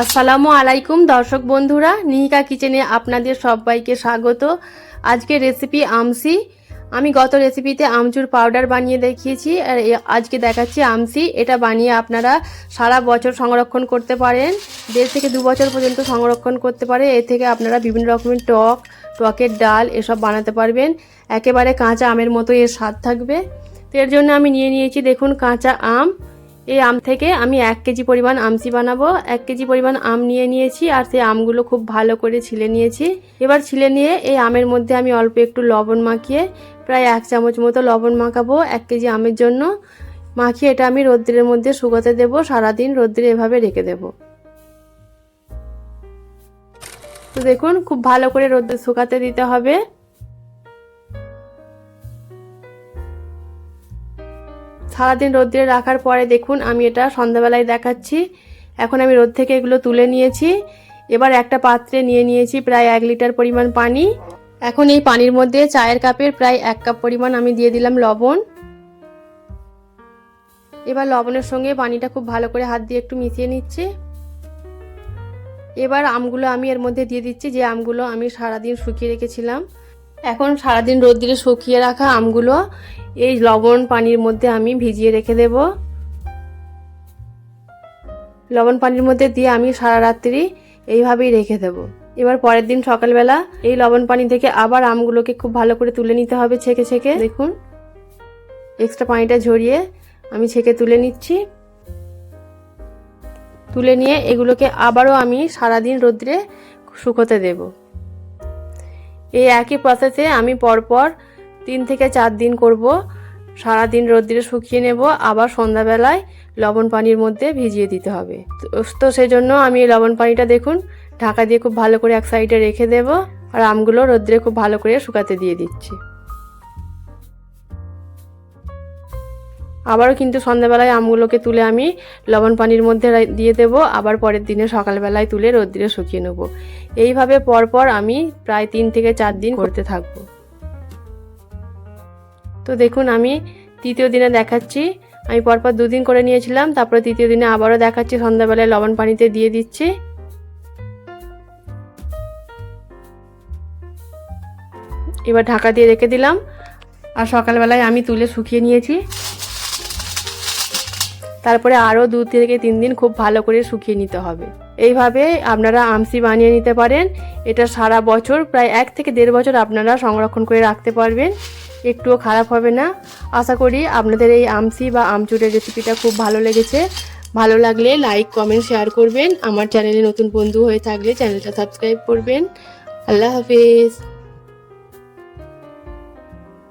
আসসালামু আলাইকুম, দর্শক বন্ধুরা। নিহিকা কিচেনে আপনাদের সবাইকে স্বাগত। আজকে রেসিপি আমসি। আমি গত রেসিপিতে আমচুর পাউডার বানিয়ে দেখিয়েছি, আর আজকে দেখাচ্ছি আমসি। এটা বানিয়ে আপনারা সারা বছর সংরক্ষণ করতে পারেন, দেড় থেকে দু বছর পর্যন্ত সংরক্ষণ করতে পারে। এ থেকে আপনারা বিভিন্ন রকমের টক, টকের ডাল এসব বানাতে পারবেন। একেবারে কাঁচা আমের মতো এর স্বাদ থাকবে। তো এর জন্য আমি নিয়ে নিয়েছি, দেখুন, কাঁচা আম। এই আম থেকে আমি এক কেজি পরিমাণ আমসি বানাবো। এক কেজি পরিমাণ আম নিয়ে নিয়েছি আর সেই আমগুলো খুব ভালো করে ছিলে নিয়েছি। এবার ছিলে নিয়ে এই আমের মধ্যে আমি অল্প একটু লবণ মাখিয়ে প্রায় এক চামচ মতো লবণ মাখাবো এক কেজি আমের জন্য। মাখিয়ে এটা আমি রোদ্রের মধ্যে শুকাতে দেবো, সারাদিন রোদ্রে এভাবে রেখে দেবো। তো দেখুন, খুব ভালো করে রোদ্রে শুকাতে দিতে হবে। সারাদিন রোদ্রে রাখার পরে দেখুন, আমি এটা সন্ধ্যাবেলায় দেখাচ্ছি। এখন আমি রোদ থেকে এগুলো তুলে নিয়েছি। এবার একটা পাত্রে নিয়ে নিয়েছি প্রায় এক লিটার পরিমাণ পানি। এখন এই পানির মধ্যে চায়ের কাপের প্রায় এক কাপ পরিমাণ আমি দিয়ে দিলাম লবণ। এবার লবণের সঙ্গে পানিটা খুব ভালো করে হাত দিয়ে একটু মিশিয়ে নিচ্ছি। এবার আমগুলো আমি এর মধ্যে দিয়ে দিচ্ছি, যে আমগুলো আমি সারাদিন শুকিয়ে রেখেছিলাম। এখন সারাদিন রোদ্রে শুকিয়ে রাখা আমগুলো, এই লবণ পানির মধ্যে আমি ভিজিয়ে রেখে দেব। লবণ পানির মধ্যে দিয়ে আমি সারা রাত্রি এইভাবেই রেখে দেব। এবার পরের দিন সকালবেলা এই লবণ পানি থেকে আবার আমগুলোকে খুব ভালো করে তুলে নিতে হবে ছেঁকে ছেঁকে। দেখুন এক্সট্রা পানিটা ঝরিয়ে আমি ছেঁকে তুলে নিচ্ছি। তুলে নিয়ে এগুলোকে আবারও আমি সারাদিন রোদ্রে শুকোতে দেব। এই একই প্রসেসে আমি পরপর তিন থেকে চার দিন করব। সারা দিন রোদ্রে শুকিয়ে নেব, আবার সন্ধ্যাবেলায় লবণ পানির মধ্যে ভিজিয়ে দিতে হবে। তো- সেজন্য আমি এই লবণ পানিটা দেখুন, ঢাকা দিয়ে খুব ভালো করে এক সাইডে রেখে দেব আর আমগুলো রোদ্রে খুব ভালো করে শুকাতে দিয়ে দিচ্ছি। আবারও কিন্তু সন্ধ্যাবেলায় আমগুলোকে তুলে আমি লবণ পানির মধ্যে দিয়ে দেব। আবার পরের দিনে সকালবেলায় তুলে রোদ্রে শুকিয়ে নেব। এইভাবে পরপর আমি প্রায় তিন থেকে চার দিন করতে থাকব। তো দেখুন, আমি তৃতীয় দিনে দেখাচ্ছি। আমি পরপর দুদিন করে নিয়েছিলাম, তারপরে তৃতীয় দিনে আবারও দেখাচ্ছি, সন্ধ্যাবেলায় লবণ পানিতে দিয়ে দিচ্ছি। এবার ঢাকা দিয়ে রেখে দিলাম। আর সকালবেলায় আমি তুলে শুকিয়ে নিয়েছি। তারপরে আরও দু থেকে তিন দিন খুব ভালো করে শুকিয়ে নিতে হবে। এইভাবে আপনারা আমসি বানিয়ে নিতে পারেন। এটা সারা বছর প্রায় এক থেকে দেড় বছর আপনারা সংরক্ষণ করে রাখতে পারবেন। একটুও খারাপ হবে না। আশা করি আপনাদের এই আমসি বা আমচুরের রেসিপিটা খুব ভালো লেগেছে। ভালো লাগলে লাইক, কমেন্ট, শেয়ার করবেন। আমার চ্যানেলে নতুন বন্ধু হয়ে থাকলে চ্যানেলটা সাবস্ক্রাইব করবেন। আল্লাহ হাফিজ।